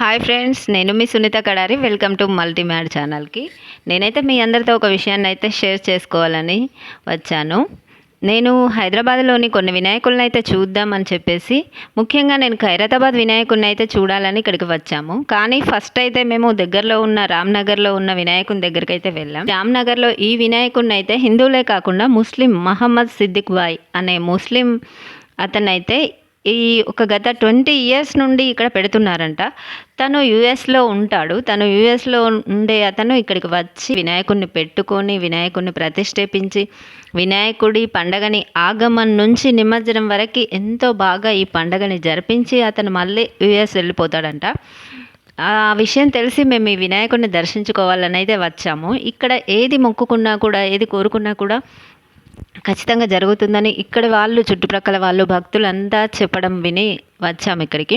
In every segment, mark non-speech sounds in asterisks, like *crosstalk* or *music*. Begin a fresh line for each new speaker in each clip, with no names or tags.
Hi friends నేను మీ Sunitha Kadari. Welcome to Multimad ఛానల్కి. నేనైతే మీ అందరితో ఒక విషయాన్ని అయితే షేర్ చేసుకోవాలని వచ్చాను. నేను హైదరాబాద్లోని కొన్ని వినాయకులను అయితే చూద్దామని చెప్పేసి ముఖ్యంగా నేను ఖైరతాబాద్ వినాయకుడిని అయితే చూడాలని ఇక్కడికి వచ్చాము. కానీ ఫస్ట్ అయితే మేము దగ్గరలో ఉన్న రామ్నగర్లో ఉన్న వినాయకుని దగ్గరికి అయితే వెళ్ళాం. రామ్నగర్లో ఈ వినాయకుడిని అయితే హిందువులే కాకుండా ముస్లిం మహమ్మద్ సిద్దిక్ బాయ్ అనే ముస్లిం అతనైతే ఈ ఒక గత ట్వంటీ ఇయర్స్ నుండి ఇక్కడ పెడుతున్నారంట. తను యుఎస్లో ఉంటాడు. తను యుఎస్లో ఉండే అతను ఇక్కడికి వచ్చి వినాయకుడిని పెట్టుకొని వినాయకుడిని ప్రతిష్ఠేపించి వినాయకుడి పండగని ఆగమన్ నుంచి నిమజ్జనం వరకు ఎంతో బాగా ఈ పండగని జరిపించి అతను మళ్ళీ యుఎస్ వెళ్ళిపోతాడంట. ఆ విషయం తెలిసి మేము ఈ వినాయకుడిని దర్శించుకోవాలని అయితే వచ్చాము. ఇక్కడ ఏది మొక్కుకున్నా కూడా ఏది కోరుకున్నా కూడా ఖచ్చితంగా జరుగుతుందని ఇక్కడ వాళ్ళు చుట్టుప్రక్కల వాళ్ళు భక్తులంతా చెప్పడం విని వచ్చాము ఇక్కడికి.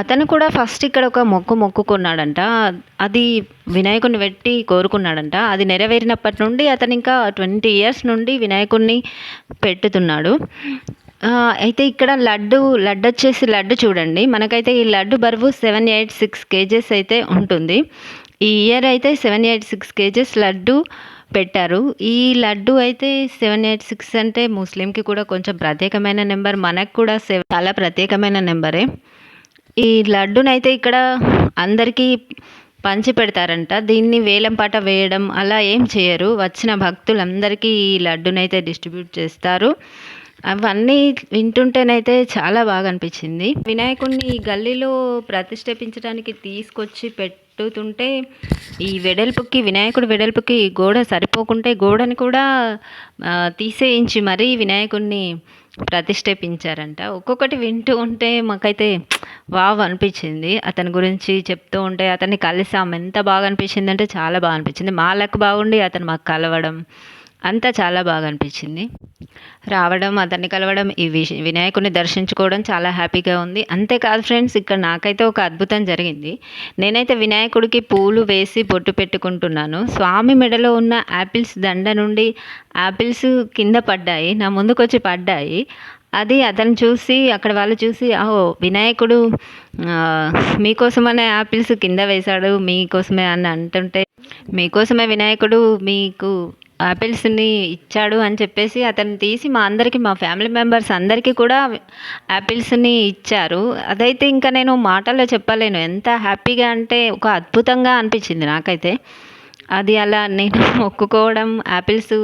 అతను కూడా ఫస్ట్ ఇక్కడ ఒక మొక్కు మొక్కుకున్నాడంట. అది వినాయకుడిని పెట్టి కోరుకున్నాడంట. అది నెరవేరినప్పటి నుండి అతను ఇంకా ట్వంటీ ఇయర్స్ నుండి వినాయకుడిని పెట్టుతున్నాడు. అయితే ఇక్కడ లడ్డు లడ్డు వచ్చేసి లడ్డు చూడండి. మనకైతే ఈ లడ్డు బరువు సెవెన్ ఎయిట్ సిక్స్ కేజెస్ అయితే ఉంటుంది. ఈ ఇయర్ అయితే seven eight six kgs laddu పెట్టారు. ఈ లడ్డు అయితే సెవెన్ ఎయిట్ సిక్స్ అంటే ముస్లింకి కూడా కొంచెం ప్రత్యేకమైన నెంబర్. మనకు కూడా చాలా ప్రత్యేకమైన నెంబరే. ఈ లడ్డునైతే ఇక్కడ అందరికీ పంచి పెడతారంట. దీన్ని వేలం పాట వేయడం అలా ఏం చేయరు. వచ్చిన భక్తులందరికీ ఈ లడ్డునైతే డిస్ట్రిబ్యూట్ చేస్తారు. అవన్నీ వింటుంటేనైతే చాలా బాగా అనిపించింది వినాయకుడిని గల్లీలో ప్రతిష్ఠించడానికి తీసుకొచ్చి పెట్టుతుంటే ఈ వెడల్పుకి వినాయకుడు వెడల్పుకి గోడ సరిపోకుంటే గోడని కూడా తీసేయించి మరీ వినాయకుడిని ప్రతిష్ఠించారంట. ఒక్కొక్కటి వింటూ ఉంటే మాకైతే వావ్ అనిపించింది. అతని గురించి చెప్తూ ఉంటే అతన్ని కలిసాం. ఎంత బాగా అనిపించింది అంటే చాలా బాగా అనిపించింది మాలకు బాగుండి అతను మాకు కలవడం అంతా చాలా బాగా అనిపించింది రావడం అతన్ని కలవడం ఈ వినాయకుడిని దర్శించుకోవడం చాలా హ్యాపీగా ఉంది. అంతేకాదు ఫ్రెండ్స్ ఇక్కడ నాకైతే ఒక అద్భుతం జరిగింది. నేనైతే వినాయకుడికి పూలు వేసి బొట్టు పెట్టుకుంటున్నాను. స్వామి మెడలో ఉన్న యాపిల్స్ దండ నుండి యాపిల్స్ కింద పడ్డాయి. నా ముందుకు వచ్చి పడ్డాయి. అది అతను చూసి అక్కడ వాళ్ళు చూసి అహో వినాయకుడు మీకోసమనే యాపిల్స్ కింద వేశాడు మీకోసమే అని అంటుంటే మీకోసమే వినాయకుడు మీకు యాపిల్స్ని ఇచ్చాడు అని చెప్పేసి అతను తీసి మా అందరికీ మా ఫ్యామిలీ మెంబర్స్ అందరికీ కూడా యాపిల్స్ని ఇచ్చారు. అదైతే ఇంకా నేను మాటల్లో చెప్పలేను. ఎంత హ్యాపీగా అంటే ఒక అద్భుతంగా అనిపించింది నాకైతే. అది అలా నేను *laughs* మొక్కుకోవడం యాపిల్స్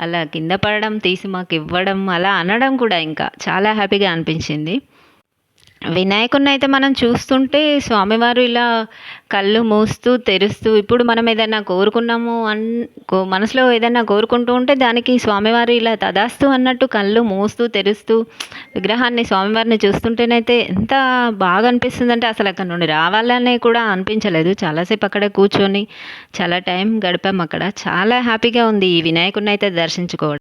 అలా కింద పడడం తీసి మాకు ఇవ్వడం అలా అనడం కూడా ఇంకా చాలా హ్యాపీగా అనిపించింది. వినాయకుడిని అయితే మనం చూస్తుంటే స్వామివారు ఇలా కళ్ళు మూస్తూ తెరుస్తూ ఇప్పుడు మనం ఏదైనా కోరుకున్నాము అన్ మనసులో ఏదైనా కోరుకుంటూ ఉంటే దానికి స్వామివారు ఇలా తదాస్తు అన్నట్టు కళ్ళు మూస్తూ తెరుస్తూ విగ్రహాన్ని స్వామివారిని చూస్తుంటేనైతే ఎంత బాగా అనిపిస్తుందంటే అసలు అక్కడ నుండి రావాలనే కూడా అనిపించలేదు. చాలాసేపు అక్కడ కూర్చొని చాలా టైం గడిపాము అక్కడ. చాలా హ్యాపీగా ఉంది ఈ వినాయకుడిని అయితే దర్శించుకోవడం.